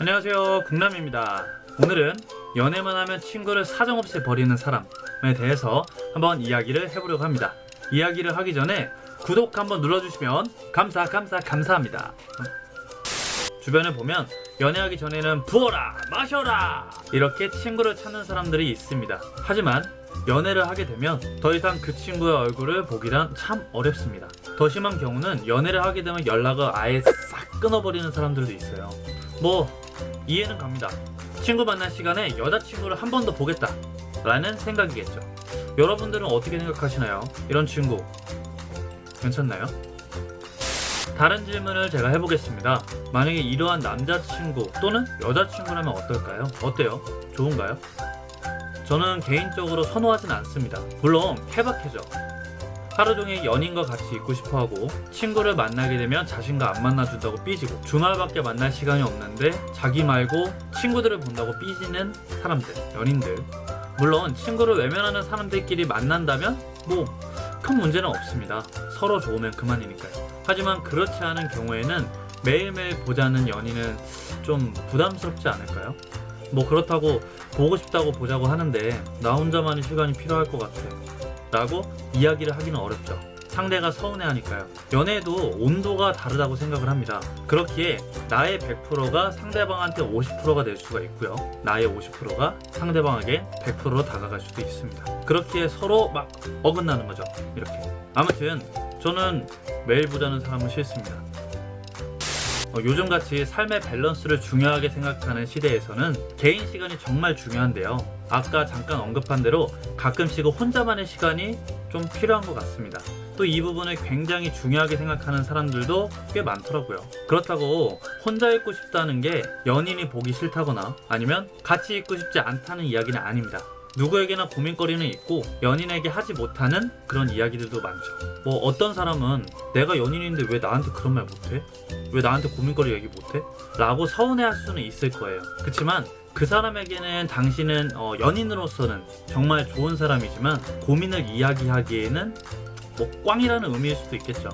안녕하세요. 국남입니다. 오늘은 연애만 하면 친구를 사정없이 버리는 사람에 대해서 한번 이야기를 해보려고 합니다. 이야기를 하기 전에 구독 한번 눌러주시면 감사 감사 감사합니다. 주변을 보면 연애하기 전에는 부어라 마셔라 이렇게 친구를 찾는 사람들이 있습니다. 하지만 연애를 하게 되면 더 이상 그 친구의 얼굴을 보기란 참 어렵습니다. 더 심한 경우는 연애를 하게 되면 연락을 아예 싹 끊어버리는 사람들도 있어요. 뭐 이해는 갑니다. 친구 만날 시간에 여자친구를 한 번 더 보겠다. 라는 생각이겠죠. 여러분들은 어떻게 생각하시나요? 이런 친구. 괜찮나요? 다른 질문을 제가 해보겠습니다. 만약에 이러한 남자친구 또는 여자친구라면 어떨까요? 어때요? 좋은가요? 저는 개인적으로 선호하진 않습니다. 물론 케바케죠. 하루 종일 연인과 같이 있고 싶어 하고 친구를 만나게 되면 자신과 안 만나준다고 삐지고 주말밖에 만날 시간이 없는데 자기 말고 친구들을 본다고 삐지는 사람들, 연인들. 물론 친구를 외면하는 사람들끼리 만난다면 뭐 큰 문제는 없습니다. 서로 좋으면 그만이니까요. 하지만 그렇지 않은 경우에는 매일매일 보자는 연인은 좀 부담스럽지 않을까요? 뭐 그렇다고 보고 싶다고 보자고 하는데 나 혼자만의 시간이 필요할 것 같아. 라고 이야기를 하기는 어렵죠. 상대가 서운해하니까요. 연애도 온도가 다르다고 생각을 합니다. 그렇기에 나의 100%가 상대방한테 50%가 될 수가 있고요. 나의 50%가 상대방에게 100%로 다가갈 수도 있습니다. 그렇기에 서로 막 어긋나는 거죠. 이렇게. 아무튼 저는 매일 보자는 사람은 싫습니다. 어, 요즘같이 삶의 밸런스를 중요하게 생각하는 시대에서는 개인 시간이 정말 중요한데요. 아까 잠깐 언급한 대로 가끔씩은 혼자만의 시간이 좀 필요한 것 같습니다. 또 이 부분을 굉장히 중요하게 생각하는 사람들도 꽤 많더라고요. 그렇다고 혼자 있고 싶다는 게 연인이 보기 싫다거나 아니면 같이 있고 싶지 않다는 이야기는 아닙니다. 누구에게나 고민거리는 있고 연인에게 하지 못하는 그런 이야기들도 많죠. 뭐 어떤 사람은 내가 연인인데 왜 나한테 그런 말 못해? 왜 나한테 고민거리 얘기 못해? 라고 서운해할 수는 있을 거예요. 그렇지만 그 사람에게는 당신은 어, 연인으로서는 정말 좋은 사람이지만 고민을 이야기하기에는 뭐 꽝이라는 의미일 수도 있겠죠.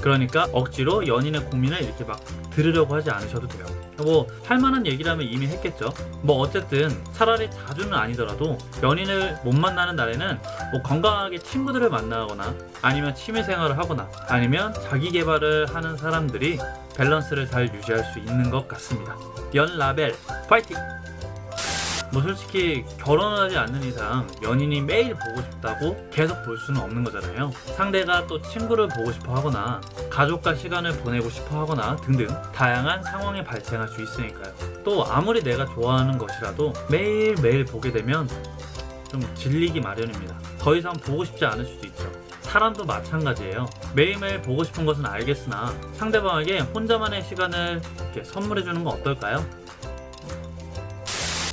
그러니까 억지로 연인의 고민을 이렇게 막 들으려고 하지 않으셔도 돼요. 뭐 할만한 얘기라면 이미 했겠죠. 뭐 어쨌든 차라리 자주는 아니더라도 연인을 못 만나는 날에는 뭐 건강하게 친구들을 만나거나 아니면 취미 생활을 하거나 아니면 자기 개발을 하는 사람들이 밸런스를 잘 유지할 수 있는 것 같습니다. 연 라벨 파이팅! 뭐 솔직히 결혼을 하지 않는 이상 연인이 매일 보고 싶다고 계속 볼 수는 없는 거잖아요. 상대가 또 친구를 보고 싶어 하거나 가족과 시간을 보내고 싶어 하거나 등등 다양한 상황이 발생할 수 있으니까요. 또 아무리 내가 좋아하는 것이라도 매일매일 보게 되면 좀 질리기 마련입니다. 더 이상 보고 싶지 않을 수도 있죠. 사람도 마찬가지예요. 매일매일 보고 싶은 것은 알겠으나 상대방에게 혼자만의 시간을 이렇게 선물해 주는 건 어떨까요?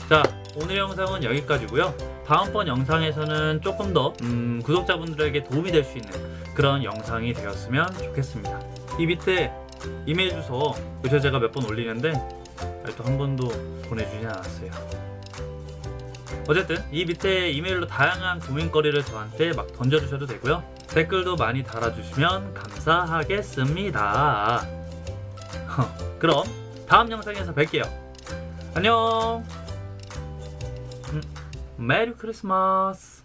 자, 오늘 영상은 여기까지고요. 다음번 영상에서는 조금 더 음, 구독자분들에게 도움이 될 수 있는 그런 영상이 되었으면 좋겠습니다. 이 밑에 이메일 주소 요새 제가 몇 번 올리는데 또 한 번도 보내주지 않았어요. 어쨌든 이 밑에 이메일로 다양한 고민거리를 저한테 막 던져주셔도 되고요. 댓글도 많이 달아주시면 감사하겠습니다. 그럼 다음 영상에서 뵐게요. 안녕. 음, 메리 크리스마스.